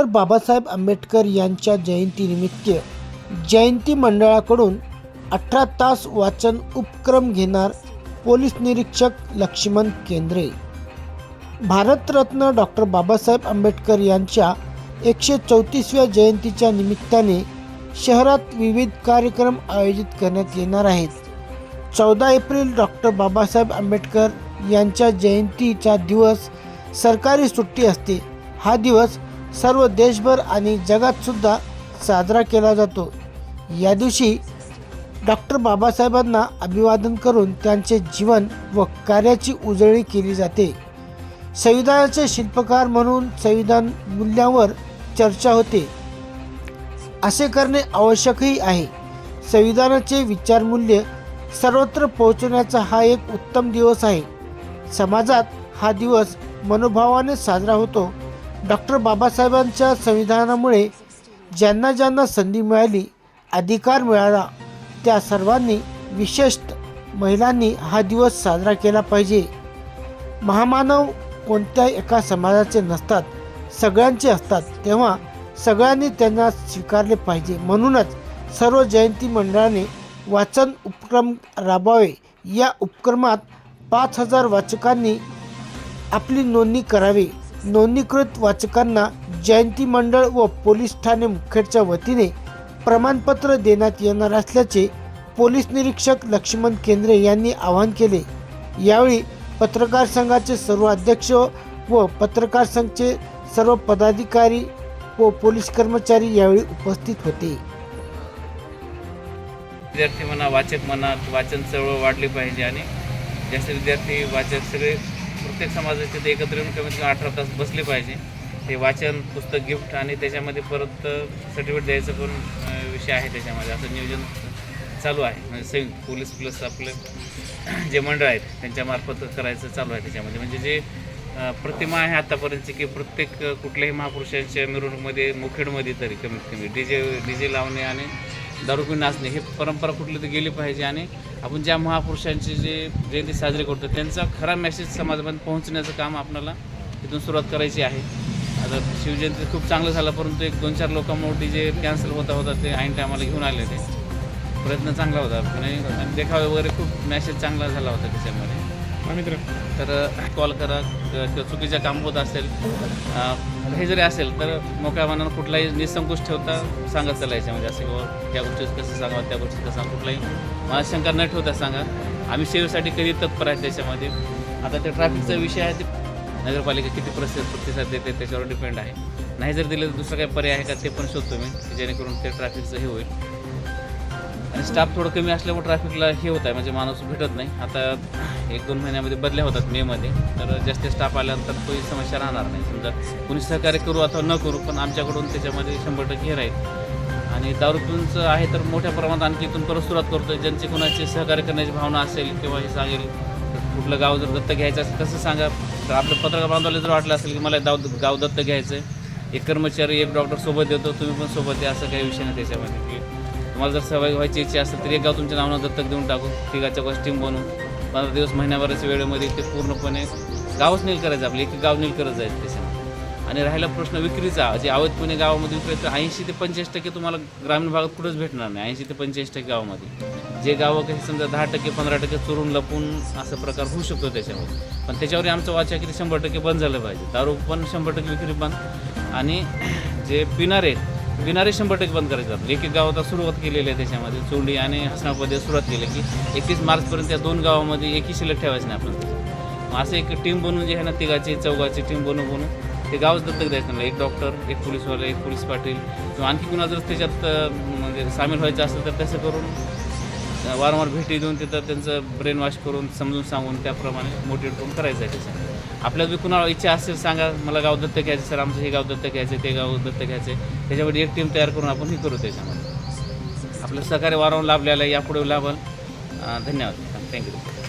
Doctor Babasaheb Ambedkar यांच्या जयंतीनिमित्त जयंती मंडळाकडून अठरा तास वाचन उपक्रम घेणार पोलीस निरीक्षक लक्ष्मण केंद्रे. भारतरत्न डॉक्टर बाबासाहेब आंबेडकर यांच्या एकशे चौतीसव्या जयंतीच्या निमित्ताने शहरात विविध कार्यक्रम आयोजित करण्यात येणार आहेत. चौदा एप्रिल डॉक्टर बाबासाहेब आंबेडकर यांच्या जयंतीचा दिवस सरकारी सुट्टी असते. हा दिवस सर्व देशभर आणि जगातसुद्धा साजरा केला जातो. या दिवशी डॉक्टर बाबासाहेबांना अभिवादन करून त्यांचे जीवन व कार्याची उजळणी केली जाते. संविधानाचे शिल्पकार म्हणून संविधान मूल्यावर चर्चा होते. असे करणे आवश्यकही आहे. संविधानाचे विचारमूल्य सर्वत्र पोहोचवण्याचा हा एक उत्तम दिवस आहे. समाजात हा दिवस मनोभावाने साजरा होतो डॉक्टर बाबासाहेबांच्या संविधानामुळे ज्यांना ज्यांना संधी मिळाली अधिकार मिळाला त्या सर्वांनी विशेषत महिलांनी हा दिवस साजरा केला पाहिजे. महामानव कोणत्या एका समाजाचे नसतात सगळ्यांचे असतात तेव्हा सगळ्यांनी त्यांना स्वीकारले पाहिजे. म्हणूनच सर्व जयंती मंडळाने वाचन उपक्रम राबवावे. या उपक्रमात पाच हजार वाचकांनी आपली नोंदणी करावी. नोंदणीकृत वाचकांना जयंती मंडळ व पोलीस ठाणे मुखेडच्या वतीने प्रमाणपत्र देण्यात येणार असल्याचे पोलीस निरीक्षक लक्ष्मण केंद्रे यांनी आवाहन केले. यावेळी पत्रकार संघाचे सर्व अध्यक्ष व पत्रकार संघचे सर्व पदाधिकारी व पोलीस कर्मचारी यावेळी उपस्थित होते. विद्यार्थी म्हणा वाचक म्हणा वाचन चळवळ वाढली पाहिजे आणि जास्त विद्यार्थी वाचक सगळे प्रत्येक समाजाचे ते एकत्र येऊन कमीत कमी अठरा तास बसले पाहिजे. ते वाचन पुस्तक गिफ्ट आणि त्याच्यामध्ये परत सर्टिफिकेट द्यायचं पण विषय आहे त्याच्यामध्ये. असं नियोजन चालू आहे. म्हणजे संयुक्त पोलीस प्लस आपले जे मंडळ आहेत त्यांच्यामार्फत करायचं चालू आहे त्याच्यामध्ये. म्हणजे जे प्रतिमा आहे आतापर्यंतची की प्रत्येक कुठल्याही महापुरुषांच्या मिरवणूकमध्ये मुखेडमध्ये तरी कमीत कमी. डी जे डी जे लावणे आणि दारू पिऊन नाचणे हे परंपरा कुठली तर गेली पाहिजे आणि आपण ज्या महापुरुषांची जे जयंती साजरी करतो त्यांचा खरा मेसेज समाजापर्यंत पोहोचण्याचं काम आपल्याला तिथून सुरुवात करायची आहे. आता शिवजयंती खूप चांगलं झालं परंतु एक दोन चार लोकांमुळे जे कॅन्सल होता होता ते ऐन टायमाला घेऊन आले ते प्रयत्न चांगला होता आणि आणि देखावे वगैरे खूप मॅसेज चांगला झाला होता त्याच्यामध्ये. मित्र. तर कॉल करा किंवा चुकीचं काम होत असेल हे जरी असेल तर मोकळ्या मनानं कुठलाही निसंकोच ठेवता सांगत चला याच्यामध्ये. असं किंवा त्या गोष्टीत कसं सांगा त्या गोष्टीत कसं सांगा कुठलाही मला शंका न ठेवता सांगा. आम्ही सेवेसाठी कधी तत्पर आहे त्याच्यामध्ये? आता ते ट्रॅफिकचा विषय आहे ते नगरपालिका किती प्रसिद्ध प्रतिसाद देते त्याच्यावर डिपेंड आहे. नाही जर दिलं तर दुसरा काही पर्याय आहे का ते पण शोधतो मी जेणेकरून ते ट्रॅफिकचं हे होईल. आणि स्टाफ थोडं कमी असल्यामुळे ट्रॅफिकला हे होत आहे म्हणजे माणूस भेटत नाही. आता एक दोन महिन्यामध्ये बदल्या होतात मेमध्ये तर जास्त स्टाफ आल्यानंतर कोणी समस्या राहणार नाही. समजा कोणी सहकार्य करू अथवा न करू पण आमच्याकडून त्याच्यामध्ये शंभर टक्के हे राहील. आणि दारू आहे तर मोठ्या प्रमाणात आणखी इथून परत सुरुवात करतो ज्यांची कोणाची सहकार्य करण्याची भावना असेल किंवा हे सांगेल कुठलं गाव जर दत्त घ्यायचं असेल तसं सांगा. तर आपलं पत्रकार बांधवाला जर वाटलं असेल की मला गाव गाव दत्त घ्यायचं आहे एक कर्मचारी एक डॉक्टर सोबत देतो तुम्ही पण सोबत द्या असं काही विषय नाही त्याच्यामध्ये. तुम्हाला जर सहभागी व्हायची इच्छा असेल तर एक गाव तुमच्या नावानं दत्तक देऊन टाकू. तिघाच्या गोष्टी टीम बनवून पंधरा दिवस महिन्याभराच्या वेळेमध्ये ते पूर्णपणे गावच नील करायचं आपलं. एक गाव नील करत जायचं त्याच्या आणि राहिला प्रश्न विक्रीचा. जे आवधपणे गावामध्ये विक्री तर ऐंशी ते पंचेचाळीस टक्के तुम्हाला ग्रामीण भागात कुठंच भेटणार नाही. ऐंशी ते पंचेचाळीस टक्के गावामध्ये. जे गावं काही समजा दहा टक्के पंधरा टक्के चोरून लपून असा प्रकार होऊ शकतो त्याच्यामध्ये. पण त्याच्यावरही आमचं वाचा की ते शंभर टक्के बंद झालं पाहिजे. दारू पण शंभर टक्के विक्री बंद. आणि जे पिणारे विनारे शंभर टक्के बंद करायचे आपलं एक एक गावात आता सुरुवात केलेली आहे त्याच्यामध्ये. चोंडी आणि हसनामध्ये सुरुवात केली की एकतीस मार्चपर्यंत या दोन गावामध्ये एकही शिल्लक ठेवायचं नाही आपण. मग असं एक टीम बनवून जे आहे ना तिघाची चौघाची टीम बनवून बनवून ते गावच दत्तक द्यायचं नाही एक डॉक्टर एक पोलीसवाला एक पोलीस पाटील. किंवा आणखी कुणा जर त्याच्यात म्हणजे सामील व्हायचं असेल तर तसं करून वारंवार भेटी देऊन तिथं त्यांचं ब्रेन वॉश करून समजून सांगून त्याप्रमाणे मोटिवेट करून करायचं आहे त्याच्यात आपल्याला बी कुणाला इच्छा असेल सांगा. मला गाव दत्त घ्यायचं सर आमचं हे गाव दत्त घ्यायचं ते गाव दत्त घ्यायचं. त्याच्यामध्ये एक टीम तयार करून आपण हे करू त्याच्यामध्ये. आपलं सहकार्य वारंवार लाभलेलं आहे यापुढे लाभल. धन्यवाद. थँक्यू